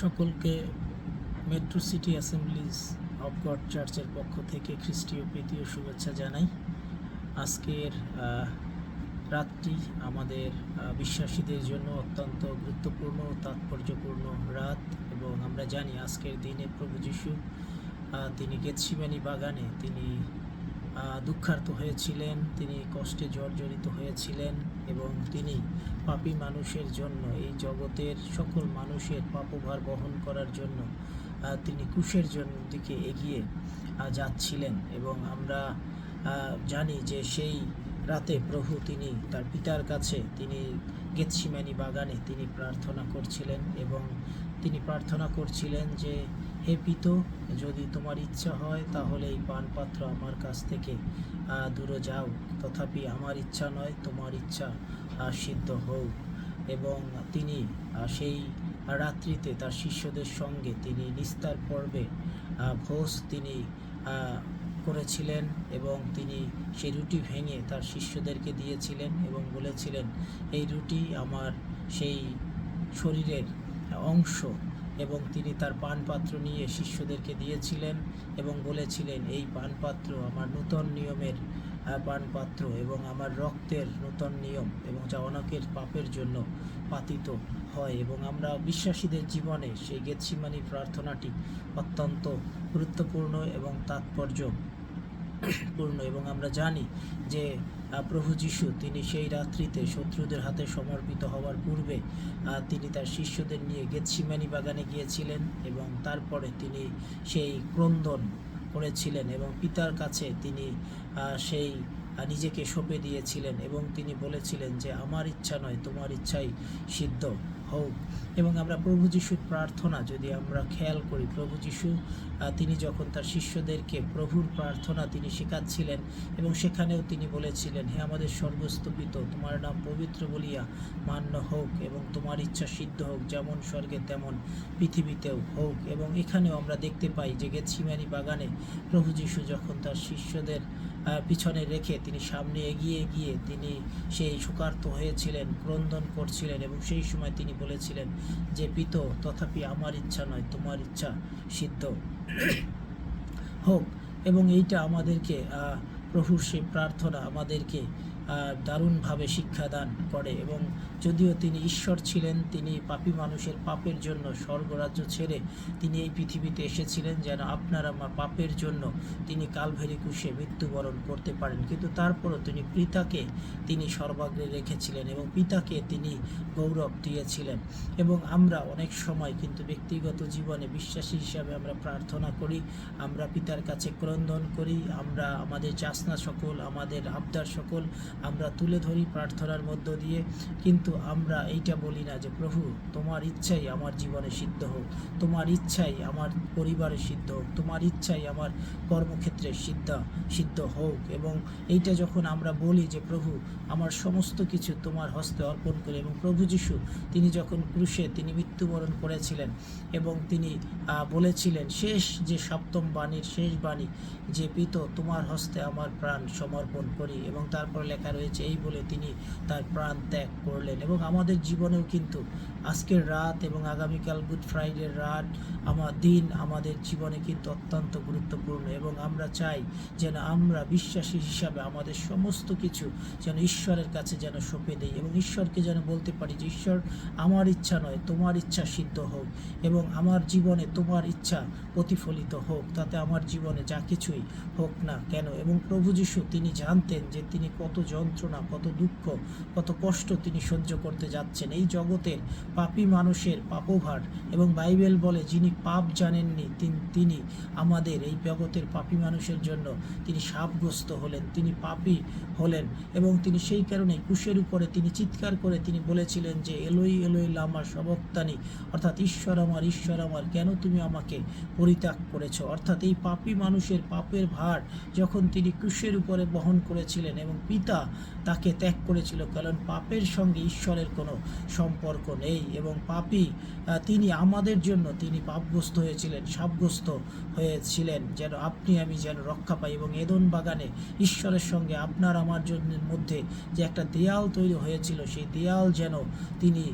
সকলকে metro city assemblies of God চার্চের পক্ষ থেকে খ্রিস্টীয় প্রীতীয় শুভেচ্ছা জানাই। আজকের রাতটি আমাদের বিশ্বাসীদের জন্য অত্যন্ত গুরুত্বপূর্ণ তাৎপর্যপূর্ণ রাত এবং আমরা জানি আজকের দিনে প্রভু যিশু তিনি গেতসিমানি বাগানে তিনি দুঃখার্ত হয়েছিলেন, তিনি কষ্টে জর্জরিত হয়েছিলেন এবং তিনি পাপী মানুষের জন্য, এই জগতের সকল মানুষের পাপভার বহন করার জন্য তিনি কুশের জন্য দিকে এগিয়ে যাচ্ছিলেন এবং আমরা জানি যে সেই রাতে প্রভু তিনি তার পিতার কাছে, তিনি গেতসিমানি বাগানে তিনি প্রার্থনা করছিলেন এবং তিনি প্রার্থনা করছিলেন যে হে পিত, যদি তোমার ইচ্ছা হয় তাহলে এই পানপাত্র আমার কাছ থেকে দূরে যাও। তথাপি আমার ইচ্ছা নয়, তোমার ইচ্ছা সিদ্ধ হোক। এবং তিনি সেই রাত্রিতে তার শিষ্যদের সঙ্গে তিনি নিস্তার পর্বে ভোজ তিনি করেছিলেন এবং তিনি সেই রুটি ভেঙে তার শিষ্যদেরকে দিয়েছিলেন এবং বলেছিলেন, এই রুটি আমার সেই শরীরের অংশ এবং তিনি তার পানপাত্র নিয়ে শিষ্যদেরকে দিয়েছিলেন এবং বলেছিলেন, এই পানপাত্র আমার নূতন নিয়মের পানপাত্র এবং আমার রক্তের নূতন নিয়ম এবং যা অনেকের পাপের জন্য পাতিত হয় এবং আমরা বিশ্বাসীদের জীবনে সেই গেতসিমানি প্রার্থনাটি অত্যন্ত গুরুত্বপূর্ণ এবং তাৎপর্য পূর্ণ এবং আমরা জানি যে প্রভু যিশু তিনি সেই রাত্রিতে শত্রুদের হাতে সমর্পিত হওয়ার পূর্বে তিনি তার শিষ্যদের নিয়ে গেতসিমানি বাগানে গিয়েছিলেন এবং তারপরে তিনি সেই ক্রন্দন করেছিলেন এবং পিতার কাছে তিনি সেই নিজেকে সঁপে দিয়েছিলেন এবং তিনি বলেছিলেন যে, আমার ইচ্ছা নয়, তোমার ইচ্ছাই সিদ্ধ। হোক এবং আমরা প্রভু যিশুর প্রার্থনা যদি আমরা খেয়াল করি, প্রভু যিশু তিনি যখন তার শিষ্যদেরকে প্রভুর প্রার্থনা তিনি শেখাচ্ছিলেন এবং সেখানেও তিনি বলেছিলেন, হে আমাদের স্বর্গস্থপিত, তোমার নাম পবিত্র বলিয়া মান্য হোক এবং তোমার ইচ্ছা সিদ্ধ হোক, যেমন স্বর্গে তেমন পৃথিবীতেও হোক। এবং এখানেও আমরা দেখতে পাই যে গেছিমানি বাগানে প্রভু যিশু যখন তার শিষ্যদের পিছনে রেখে তিনি সামনে এগিয়ে গিয়ে তিনি সেই সুকার্ত হয়েছিলেন, ক্রন্দন করছিলেন এবং সেই সময় তিনি বলেছিলেন যে, পিত, তথাপি আমার ইচ্ছা নয়, তোমার ইচ্ছা সিদ্ধ। হোক, এবং এইটা আমাদেরকে প্রভুর সেই প্রার্থনা আমাদেরকে দারুণভাবে শিক্ষাদান করে এবং যদিও তিনি ঈশ্বর ছিলেন, তিনি পাপী মানুষের পাপের জন্য স্বর্গরাজ্য ছেড়ে তিনি এই পৃথিবীতে এসেছিলেন যেন আপনার আমার পাপের জন্য তিনি কালভেরি কুশে মৃত্যুবরণ করতে পারেন। কিন্তু তারপরও তিনি পিতাকে তিনি সর্বাগ্রে রেখেছিলেন এবং পিতাকে তিনি গৌরব দিয়েছিলেন। এবং আমরা অনেক সময় কিন্তু ব্যক্তিগত জীবনে বিশ্বাসী হিসাবে আমরা প্রার্থনা করি, আমরা পিতার কাছে ক্রন্দন করি, আমরা আমাদের চাষনা সকল, আমাদের আবদার সকল আমরা তুলে ধরি প্রার্থনার মধ্য দিয়ে। কিন্তু আমরা এইটা বলি না যে, প্রভু, তোমার ইচ্ছাই আমার জীবনে সিদ্ধ হোক। তোমার ইচ্ছাই আমার পরিবারে সিদ্ধ হোক। তোমার ইচ্ছাই আমার কর্মক্ষেত্রে সিদ্ধ সিদ্ধ হোক। এবং এইটা যখন আমরা বলি যে, প্রভু, আমার সমস্ত কিছু তোমার হস্তে অর্পণ করি। এবং প্রভু যিশু, তিনি যখন ক্রুশে, তিনি মৃত্যুবরণ করেছিলেন এবং তিনি বলেছিলেন, শেষ যে সপ্তম বাণীর শেষ বাণী, যে পিত তোমার হস্তে আমার প্রাণ সমর্পণ করি। এবং তারপর লেখা রয়েছে, এই বলে তিনি তার প্রাণ ত্যাগ করলেন। এবং আমাদের জীবনেও কিন্তু আজকের রাত এবং আগামীকাল গুড ফ্রাইডের রাত আমার দিন আমাদের জীবনে কিন্তু অত্যন্ত গুরুত্বপূর্ণ এবং আমরা চাই যেন আমরা বিশ্বাসী হিসাবে আমাদের সমস্ত কিছু যেন ঈশ্বরের কাছে যেন সঁপে দেই এবং ঈশ্বরকে যেন বলতে পারি যে, ঈশ্বর, আমার ইচ্ছা নয়, তোমার ইচ্ছা সিদ্ধ হোক এবং আমার জীবনে তোমার ইচ্ছা প্রতিফলিত হোক। তাতে আমার জীবনে যা কিছুই হোক না কেন? এবং প্রভু যিশু তিনি জানতেন যে তিনি কত যন্ত্রণা, কত দুঃখ, কত কষ্ট তিনি সহ্য করতে যাচ্ছেন। এই জগতের পাপী মানুষের পাপভার এবং বাইবেল বলে, যিনি পাপ জানেননি, তিনি আমাদের এই জগতের পাপী মানুষের জন্য তিনি সাপগ্রস্ত হলেন, তিনি পাপি হলেন এবং তিনি সেই কারণে কুশের উপরে তিনি চিৎকার করে তিনি বলেছিলেন যে, এলোই এলোই লামা সবক্তানি, অর্থাৎ ঈশ্বর আমার ঈশ্বর আমার, কেন তুমি আমাকে পরিত্যাগ করেছ? অর্থাৎ এই পাপী মানুষের পাপের ভার যখন তিনি কুশের উপরে বহন করেছিলেন এবং পিতা তাকে ত্যাগ করেছিল, কারণ পাপের সঙ্গে ঈশ্বরের কোনো সম্পর্ক নেই এবং পাপি তিনি আমাদের জন্য, তিনি পাপগ্রস্ত হয়েছিলেন, সাপগ্রস্ত হয়েছিলেন। যেন আপনি, আমি যেন রক্ষা পাই এবং এদন বাগানে ঈশ্বরের সঙ্গে আপনার, আমার জন্য মধ্যে যে একটা দেয়াল তৈরি হয়েছিল, সেই দেয়াল যেন তিনি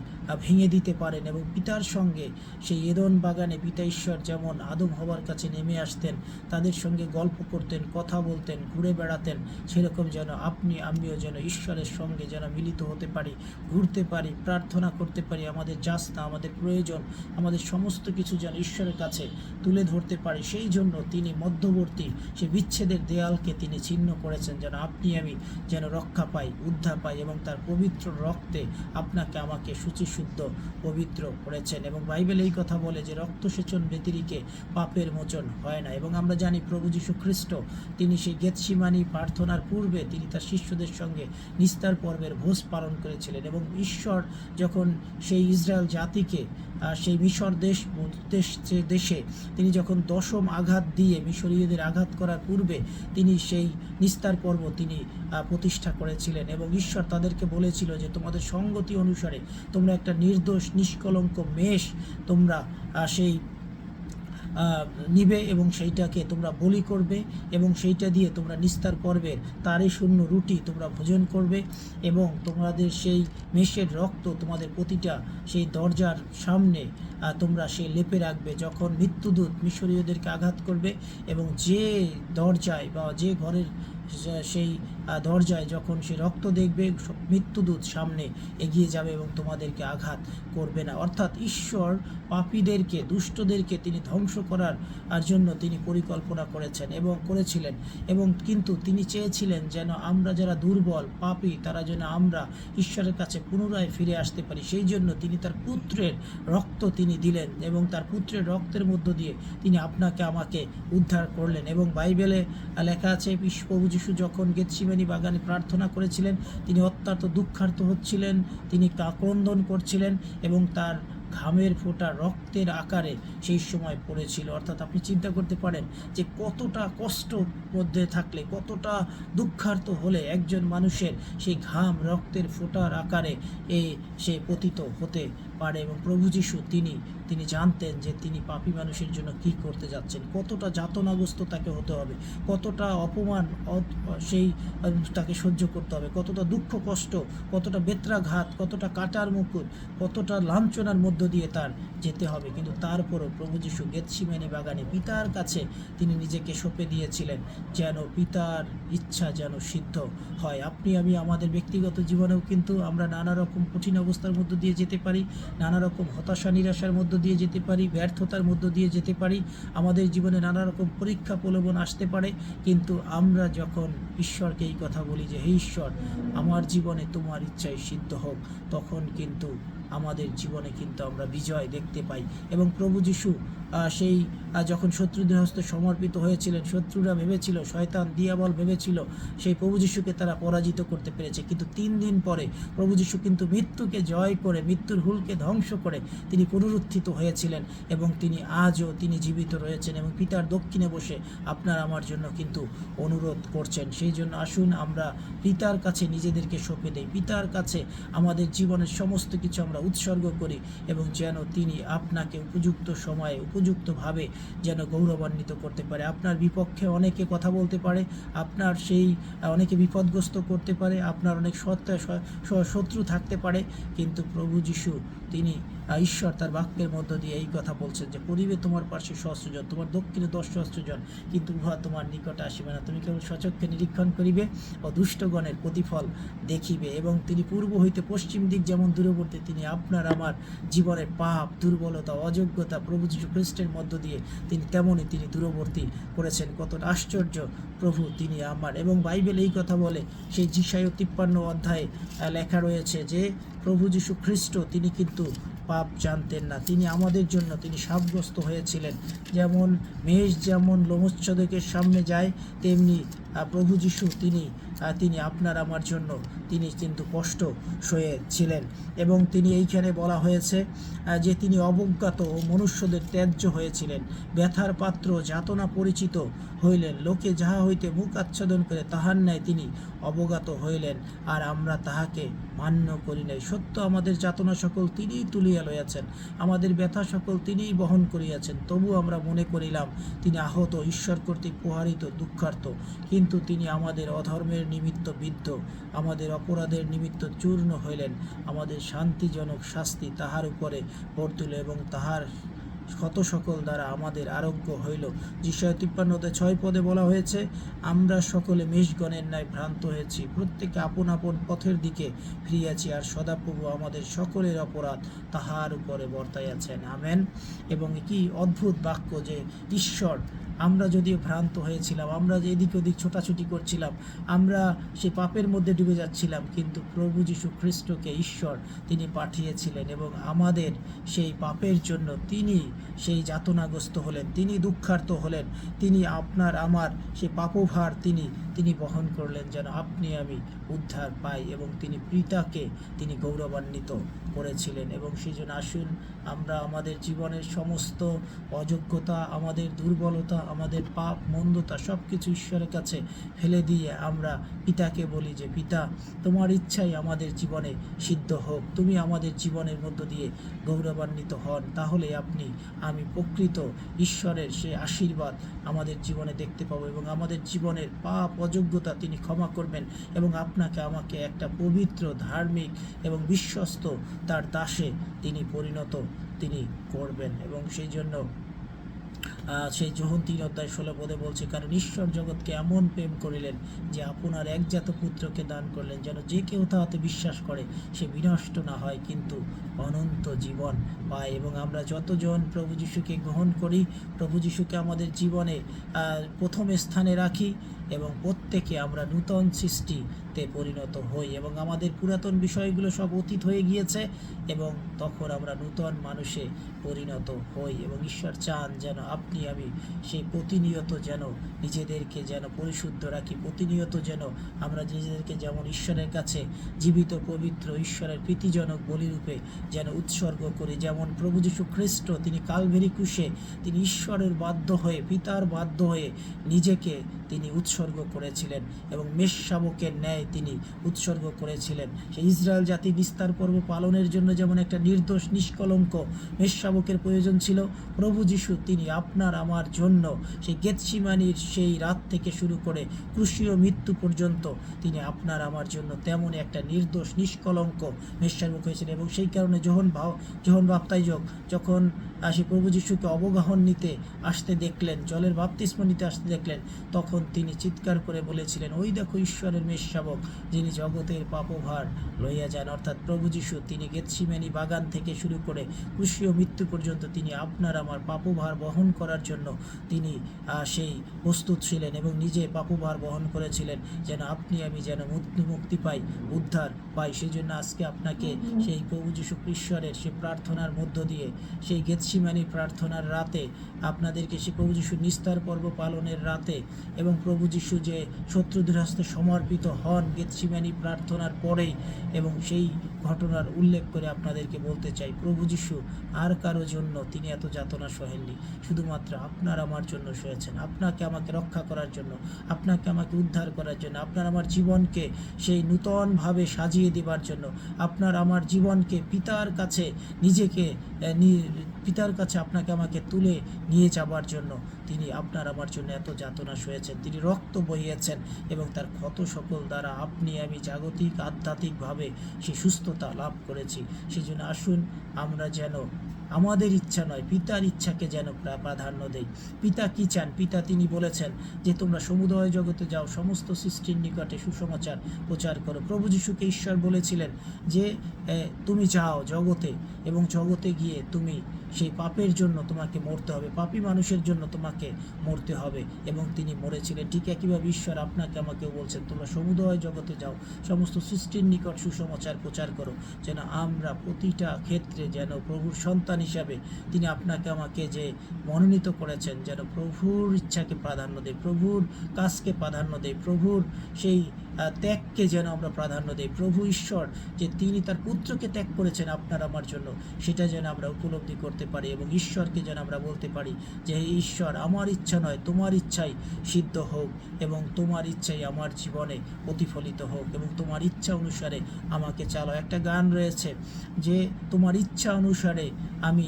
ভেঙে দিতে পারেন এবং পিতার সঙ্গে সেই এদন বাগানে পিতা ঈশ্বর যেমন আদম হবার কাছে নেমে আসতেন, তাদের সঙ্গে গল্প করতেন, কথা বলতেন, ঘুরে বেড়াতেন, সেরকম যেন আপনি, আমিও যেন ঈশ্বরের সঙ্গে যেন মিলিত হতে পারি। ঘুরতে পারি, প্রার্থনা করতে পারি, আমাদের যাস্তা, আমাদের প্রয়োজন, আমাদের সমস্ত কিছু যেন ঈশ্বরের কাছে তুলে ধরতে পারি, সেই জন্য তিনি মধ্যবর্তী, সে বিচ্ছেদের দেয়ালকে তিনি ছিন্ন করেছেন, যেন আপনি আমি যেন রক্ষা পাই, উদ্ধার পাই এবং তার পবিত্র রক্তে আপনাকে আমাকে শুচিশুদ্ধ পবিত্র করেছেন। এবং বাইবেল এই কথা বলে যে রক্তসেচন ব্যতিরিকে পাপের মোচন হয় না। এবং আমরা জানি প্রভু যীশু খ্রিস্ট, তিনি সেই গেতসিমানি প্রার্থনার পূর্বে তিনি তার শিষ্যদের সঙ্গে নিস্তার পর্বের ভোজ পালন করেছিলেন এবং ঈশ্বর যখন সেই ইসরায়েল জাতিকে সেই মিশর দেশ দেশ দেশে তিনি যখন দশম আঘাত দিয়ে মিশরীয়দের আঘাত করার পূর্বে তিনি সেই নিস্তার পর্ব তিনি প্রতিষ্ঠা করেছিলেন এবং ঈশ্বর তাদেরকে বলেছিল যে তোমাদের সঙ্গতি অনুসারে তোমরা একটা নির্দোষ, নিষ্কলঙ্ক মেষ, তোমরা সেই নিবে এবং সেইটাকে তোমরা বলি করবে এবং সেইটা দিয়ে তোমরা নিস্তার পর্বের তারই শূন্য রুটি তোমরা ভোজন করবে এবং তোমাদের সেই মেষের রক্ত তোমাদের প্রতিটা সেই দরজার সামনে তোমরা সেই লেপে রাখবে যখন মৃত্যুদূত মিশরীয়দেরকে আঘাত করবে এবং যে দরজায় বা যে ঘরের সেই দরজায় যখন সে রক্ত দেখবে মৃত্যুদূত সামনে এগিয়ে যাবে এবং তোমাদেরকে আঘাত করবে না। অর্থাৎ ঈশ্বর পাপীদেরকে, দুষ্টদেরকে তিনি ধ্বংস করার আর জন্য তিনি পরিকল্পনা করেছেন এবং করেছিলেন। এবং কিন্তু তিনি চেয়েছিলেন যেন আমরা যারা দুর্বল, পাপী, তারা যেন আমরা ঈশ্বরের কাছে পুনরায় ফিরে আসতে পারি। সেই জন্য তিনি তার পুত্রের রক্ত তিনি দিলেন এবং তার পুত্রের রক্তের মধ্য দিয়ে তিনি আপনাকে, আমাকে উদ্ধার করলেন। এবং বাইবেলে লেখা আছে প্রভু যিশু যখন গেতসিমানি বাগানে প্রার্থনা করেছিলেন, তিনি অত্যন্ত দুঃখার্ত হচ্ছিলেন, তিনি কাক্রন্দন করছিলেন এবং তার ঘামের ফোঁটা রক্তের আকারে সেই সময় পড়েছিল। অর্থাৎ আপনি চিন্তা করতে পারেন যে কতটা কষ্ট মধ্যে থাকলে, কতটা দুঃখার্ত হলে একজন মানুষের সেই ঘাম রক্তের ফোঁটার আকারে এ সে পতিত হতে পারে এবং প্রভু যিশু তিনি তিনি জানতেন যে তিনি পাপী মানুষের জন্য কি করতে যাচ্ছেন। কতটা যাতনাগ্রস্ত তাকে হতে হবে, কতটা অপমান সেই তাকে সহ্য করতে হবে, কতটা দুঃখ কষ্ট, কতটা বেত্রাঘাত, কতটা কাটার মুকুট, কতটা লাঞ্ছনার মধ্য দিয়ে তার যেতে হবে। কিন্তু তারপরও প্রভু যিশু গেতসিমানি বাগানে পিতার কাছে তিনি নিজেকে সঁপে দিয়েছিলেন, যেন পিতার ইচ্ছা যেন সিদ্ধ হয়। আপনি, আমি, আমাদের ব্যক্তিগত জীবনেও কিন্তু আমরা নানা রকম কঠিন অবস্থার মধ্য দিয়ে যেতে পারি নানা রকম হতাশা, নিরাশার মধ্য দিয়ে যেতে পারি, ব্যর্থতার মধ্য দিয়ে যেতে পারি। আমাদের জীবনে নানা রকম পরীক্ষা, প্রলোভন আসতে পারে। কিন্তু আমরা যখন ঈশ্বরকে এই কথা বলি যে, হে ঈশ্বর, আমার জীবনে তোমার ইচ্ছাই সিদ্ধ হোক তখন কিন্তু আমাদের জীবনে কিন্তু আমরা বিজয় দেখতে পাই। এবং প্রভু যিশু সেই যখন শত্রুদের হস্তে সমর্পিত হয়েছিলেন, শত্রুরা ভেবেছিল, শয়তান, দিয়াবল ভেবেছিল, সেই প্রভু যিশুকে তারা পরাজিত করতে পেরেছে। কিন্তু তিন দিন পরে প্রভু যিশু কিন্তু মৃত্যুকে জয় করে, মৃত্যুর হুলকে ধ্বংস করে তিনি পুনরুত্থিত হয়েছিলেন এবং তিনি আজও তিনি জীবিত রয়েছেন এবং পিতার দক্ষিণে বসে আপনার আমার জন্য কিন্তু অনুরোধ করছেন। সেই জন্য আসুন আমরা পিতার কাছে নিজেদেরকে সঁপে দেই। পিতার কাছে আমাদের জীবনের সমস্ত কিছু আমরা উৎসর্গ করি এবং যেন তিনি আপনাকে উপযুক্ত সময়ে, উপযুক্তভাবে যেন গৌরবান্বিত করতে পারে। আপনার বিপক্ষে অনেকে কথা বলতে পারে, আপনার সেই, অনেকে বিপদগ্রস্ত করতে পারে, আপনার অনেক শত্রু থাকতে পারে, কিন্তু প্রভু যিশু তিনি ঈশ্বর তার বাক্যের মধ্য দিয়ে এই কথা বলছেন যে, পরিবে তোমার পাশে সহস্রজন, তোমার দক্ষিণে দশ সহস্রজন, কিন্তু উহা তোমার নিকটে আসিবে না। তুমি কেবল সচক্ষে নিরীক্ষণ করিবে ও দুষ্টগণের প্রতিফল দেখিবে এবং তিনি পূর্ব হইতে পশ্চিম দিক যেমন দূরবর্তী, তিনি আপনার আমার জীবনের পাপ, দুর্বলতা, অযোগ্যতা, প্রভু যীশু খ্রিস্টের মধ্য দিয়ে তিনি তেমনই তিনি দূরবর্তী করেছেন। কত আশ্চর্য প্রভু তিনি আমার। এবং বাইবেল এই কথা বলে, সেই জিসায় তিপ্পান্ন অধ্যায়ে লেখা রয়েছে যে প্রভু যীশু খ্রিস্ট, তিনি কিন্তু পাপ জানতেন না। তিনি আমাদের জন্য তিনি সাবগ্রস্ত হয়েছিলেন। যেমন মেষ যেমন লোমোচ্ছদকের সামনে যায়, তেমনি প্রভু যীশু তিনি তিনি আপনার আমার জন্য। তিনি কিন্তু কষ্ট সয়েছিলেন এবং তিনি এইখানে বলা হয়েছে যে তিনি অবজ্ঞাত ও মনুষ্যদের ত্যায্য হয়েছিলেন। ব্যথার পাত্র যাতনা পরিচিত হইলেন। লোকে যাহা হইতে মুখ আচ্ছাদন করে, তাহার ন্যায় তিনি অবগত হইলেন। আর আমরা তাহাকে মান্য করি নাই। সত্য, আমাদের যাতনা সকল তিনিই তুলিয়া লইয়াছেন। আমাদের ব্যথা সকল তিনিই বহন করিয়াছেন। তবু আমরা মনে করিলাম, তিনি আহত, ঈশ্বর কর্তৃক প্রহারিত দুঃখার্থ কিন্তু তিনি আমাদের অধর্মের নিমিত্ত বিদ্ধ। আমাদের অপরাধের নিমিত্ত চূর্ণ হইলেন। আমাদের শান্তিজনক শাস্তি তাহার উপরে পড়তুল এবং তাহার শত সকল দ্বারা আমাদের আরোগ্য হইল। যিশয় তিপ্পান্নতে ছয় পদে বলা হয়েছে, আমরা সকলে মেষগণের ন্যায় ভ্রান্ত হয়েছি। প্রত্যেকে আপন আপন পথের দিকে ফিরিয়াছি আর সদাপ্রভু আমাদের সকলের অপরাধ তাহার উপরে বর্তাইয়াছেন। আমেন। এবং কি অদ্ভুত বাক্য যে, ঈশ্বর আমরা যদিও ভ্রান্ত হয়েছিলাম, আমরা যে এদিক ওদিক ছোটাছুটি করছিলাম, আমরা সে পাপের মধ্যে ডুবে যাচ্ছিলাম, কিন্তু প্রভু যীশু খ্রিস্টকে ঈশ্বর তিনি পাঠিয়েছিলেন এবং আমাদের সেই পাপের জন্য তিনি সেই যাতনাগ্রস্ত হলেন, তিনি দুঃখার্ত হলেন, তিনি আপনার, আমার সেই পাপভার তিনি তিনি বহন করলেন যেন আপনি আমি উদ্ধার পাই এবং তিনি পিতাকে তিনি গৌরবান্বিত করেছিলেন এবং সেই জন্য আসুন আমরা আমাদের জীবনের সমস্ত অযোগ্যতা, আমাদের দুর্বলতা আমাদের পাপ, মন্দতা সব কিছু ঈশ্বরের কাছে ফেলে দিয়ে আমরা পিতাকে বলি যে, পিতা, তোমার ইচ্ছাই আমাদের জীবনে সিদ্ধ হোক। তুমি আমাদের জীবনের মধ্য দিয়ে গৌরবান্বিত হন। তাহলে আপনি, আমি প্রকৃত ঈশ্বরের সে আশীর্বাদ আমাদের জীবনে দেখতে পাবো এবং আমাদের জীবনের পাপ, অযোগ্যতা তিনি ক্ষমা করবেন এবং আপনাকে আমাকে একটা পবিত্র, ধার্মিক এবং বিশ্বস্ত তার দাসে তিনি পরিণত তিনি করবেন এবং সেই জন্য সেই যোহন তিন অধ্যায় ষোলো পদে বলছে, কারণ ঈশ্বর জগৎকে এমন প্রেম করিলেন যে আপনার একজাত পুত্রকে দান করলেন, যেন যে কেউ তাহাতে বিশ্বাস করে, সে বিনষ্ট না হয়, কিন্তু অনন্ত জীবন পায়। এবং আমরা যতজন প্রভু যিশুকে গ্রহণ করি, প্রভু যিশুকে আমাদের জীবনে প্রথম স্থানে রাখি এবং প্রত্যেকে আমরা নূতন সৃষ্টিতে পরিণত হই এবং আমাদের পুরাতন বিষয়গুলো সব অতীত হয়ে গিয়েছে এবং তখন আমরা নূতন মানুষে পরিণত হই এবং ঈশ্বর চান যেন আপনি, আমি সেই প্রতিনিয়ত যেন নিজেদেরকে যেন পরিশুদ্ধ রাখি, প্রতিনিয়ত যেন আমরা নিজেদেরকে যেমন ঈশ্বরের কাছে জীবিত, পবিত্র, ঈশ্বরের প্রীতিজনক বলিরূপে যেন উৎসর্গ করি। যেমন প্রভু যীশু খ্রিস্ট, তিনি কালভেরি কুশে তিনি ঈশ্বরের বাধ্য হয়ে, পিতার বাধ্য হয়ে নিজেকে তিনি উৎসর্গ করেছিলেন এবং মেষ শাবকের ন্যায় তিনি উৎসর্গ করেছিলেন। সেই ইসরায়েল জাতি বিস্তার পর্ব পালনের জন্য যেমন একটা নির্দোষ, নিষ্কলঙ্ক মেষ শাবকের প্রয়োজন ছিল, প্রভু যিশু তিনি আপনার, আমার জন্য সেই গেতসিমানির সেই রাত থেকে শুরু করে ক্রুশীয় মৃত্যু পর্যন্ত তিনি আপনার, আমার জন্য তেমন একটা নির্দোষ, নিষ্কলঙ্ক মেষশাবক হয়েছিলেন এবং সেই কারণে যখন ভাও, যখন বাপ্তাইজক যখন সেই প্রভু যিশুকে অবগাহন নিতে আসতে দেখলেন, জলের বাপ্তিস্ম নিতে আসতে দেখলেন। তখন তিনি চিৎকার করে বলেছিলেন, ওই দেখো ঈশ্বরের মেষ শাবক, যিনি জগতের পাপভার লইয়া যান। অর্থাৎ প্রভু যিশু তিনি গেতসিমেনি বাগান থেকে শুরু করে ক্রুশীয় মৃত্যু পর্যন্ত তিনি আপনার আমার পাপভার বহন করার জন্য তিনি সেই প্রস্তুত ছিলেন এবং নিজে পাপভার বহন করেছিলেন। যেন আপনি, আমি যেন মুক্তি মুক্তি পাই, উদ্ধার পাই। সেই জন্য আজকে আপনাকে সেই প্রভু যিশু ঈশ্বরের সেই প্রার্থনার মধ্য দিয়ে, সেই গেতসিমানি প্রার্থনার রাতে আপনাদেরকে সেই প্রভু যিশু নিস্তার পর্ব পালনের রাতে এবং প্রভু যিশু যে শত্রুদের সমর্পিত হন গেতসিমানি প্রার্থনার পরেই এবং সেই ঘটনার উল্লেখ করে আপনাদেরকে বলতে চাই, প্রভু যিশু আর কারও জন্য তিনি এত যাতনা সহেননি। শুধুমাত্র আপনার আমার জন্য সয়েছেন আপনাকে আমাকে রক্ষা করার জন্য, আপনাকে আমাকে উদ্ধার করার জন্য, আপনার আমার জীবনকে সেই নূতনভাবে সাজিয়ে দেবার জন্য, আপনার আমার জীবনকে পিতার কাছে নিজেকে পিতার কাছে আপনাকে আমাকে তুলে নিয়ে যাবার জন্য। তিনি আপনার আমার জন্য এত যাতনা সয়েছেন, তিনি রক্ত বহিয়েছেন এবং তার ক্ষত সকল দ্বারা আপনি আমি জাগতিক, আধ্যাত্মিকভাবে সে সুস্থতা লাভ করেছি। সেই জন্য আসুন আমরা যেন আমাদের ইচ্ছা নয়, পিতার ইচ্ছাকে যেন প্রাধান্য দেই। পিতা কি চান? পিতা তিনি বলেছেন যে, তোমরা সমুদয় জগতে যাও, সমস্ত সৃষ্টির নিকটে সুসমাচার প্রচার করো। প্রভু যিশুকে ঈশ্বর বলেছিলেন যে তুমি যাও জগতে এবং জগতে গিয়ে তুমি সেই পাপের জন্য তোমাকে মরতে হবে। পাপী মানুষের জন্য তোমাকে মরতে হবে এবং তিনি মরেছিলেন। ঠিক একইভাবে ঈশ্বর আপনাকে আমাকেও বলছেন, তোমরা সমুদয় জগতে যাও, সমস্ত সৃষ্টির নিকট সুসমাচার প্রচার করো, যেন আমরা প্রতিটা ক্ষেত্রে যেন প্রভুর সন্তান হিসাবে তিনি আপনাকে আমাকে যে মনোনীত করেছেন, যেন প্রভুর ইচ্ছাকে প্রাধান্য দেয়, প্রভুর কাজকে প্রাধান্য দেয়, প্রভুর সেই ত্যাগকে যেন আমরা প্রাধান্য দিই। প্রভু ঈশ্বর যে তিনি তার পুত্রকে ত্যাগ করেছেন আপনার আমার জন্য, সেটা যেন আমরা উপলব্ধি করতে পারি এবং ঈশ্বরকে যেন আমরা বলতে পারি যে ঈশ্বর, আমার ইচ্ছা নয়, তোমার ইচ্ছাই সিদ্ধ হোক এবং তোমার ইচ্ছাই আমার জীবনে প্রতিফলিত হোক এবং তোমার ইচ্ছা অনুসারে আমাকে চালাও। একটা গান রয়েছে যে, তোমার ইচ্ছা অনুসারে আমি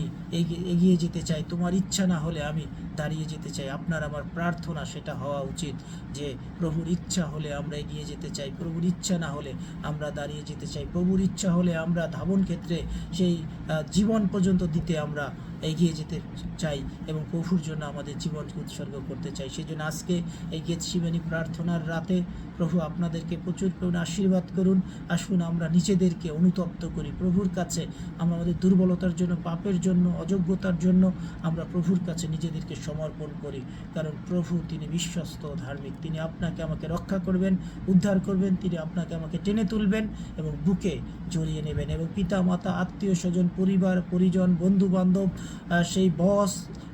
এগিয়ে যেতে চাই, তোমার ইচ্ছা না হলে আমি দাঁড়িয়ে যেতে চাই, আপনার আমার প্রার্থনা সেটা হওয়া উচিত যে প্রভুর ইচ্ছা হলে আমরা এগিয়ে যেতে চাই, প্রভুর ইচ্ছা না হলে আমরা দাঁড়িয়ে যেতে চাই, প্রভুর ইচ্ছা হলে আমরা ধাবন ক্ষেত্রে সেই জীবন পর্যন্ত দিতে আমরা এগিয়ে যেতে চাই এবং প্রভুর জন্য আমাদের জীবনকে উৎসর্গ করতে চাই। সেই জন্য আজকে এই গেতসিমানি প্রার্থনার রাতে প্রভু আপনাদেরকে প্রচুর পরিমাণে আশীর্বাদ করুন। আসুন আমরা নিজেদেরকে অনুতপ্ত করি। প্রভুর কাছে আমরা আমাদের দুর্বলতার জন্য, পাপের জন্য, অযোগ্যতার জন্য আমরা প্রভুর কাছে নিজেদেরকে সমর্পণ করি। কারণ প্রভু তিনি বিশ্বস্ত ধার্মিক। তিনি আপনাকে আমাকে রক্ষা করবেন, উদ্ধার করবেন, তিনি আপনাকে আমাকে টেনে তুলবেন এবং বুকে জড়িয়ে নেবেন। এবং পিতা, মাতা আত্মীয় স্বজন পরিবার, পরিজন বন্ধু বান্ধব সেই বস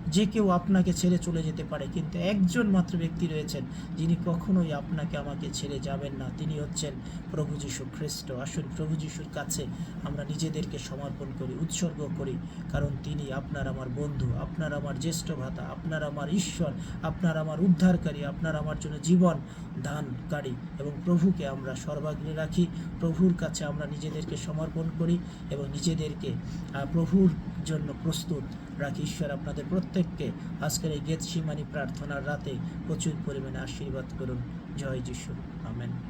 যে কেউ আপনাকে ছেড়ে চলে যেতে পারে, কিন্তু একজন মাত্র ব্যক্তি রয়েছেন যিনি কখনোই আপনাকে আমাকে ছেড়ে যাবেন না। তিনি হচ্ছেন প্রভু যীশু খ্রিস্ট। আসুন প্রভু যীশুর কাছে আমরা নিজেদেরকে সমর্পণ করি, উৎসর্গ করি, কারণ তিনি আপনার আমার বন্ধু, আপনার আমার জ্যেষ্ঠ ভাতা, আপনার আমার ঈশ্বর, আপনার আমার উদ্ধারকারী, আপনার আমার জন্য জীবন দানকারী এবং প্রভুকে আমরা সর্বাগ্রে রাখি। প্রভুর কাছে আমরা নিজেদেরকে সমর্পণ করি এবং নিজেদেরকে প্রভুর জন্য প্রস্তুত রাখি ঈশ্বর আপনাদের প্রত্যেককে আজকের এই গেত সীমানি প্রার্থনার রাতে প্রচুর পরিমাণে আশীর্বাদ করুন। জয় যিশু। আমেন।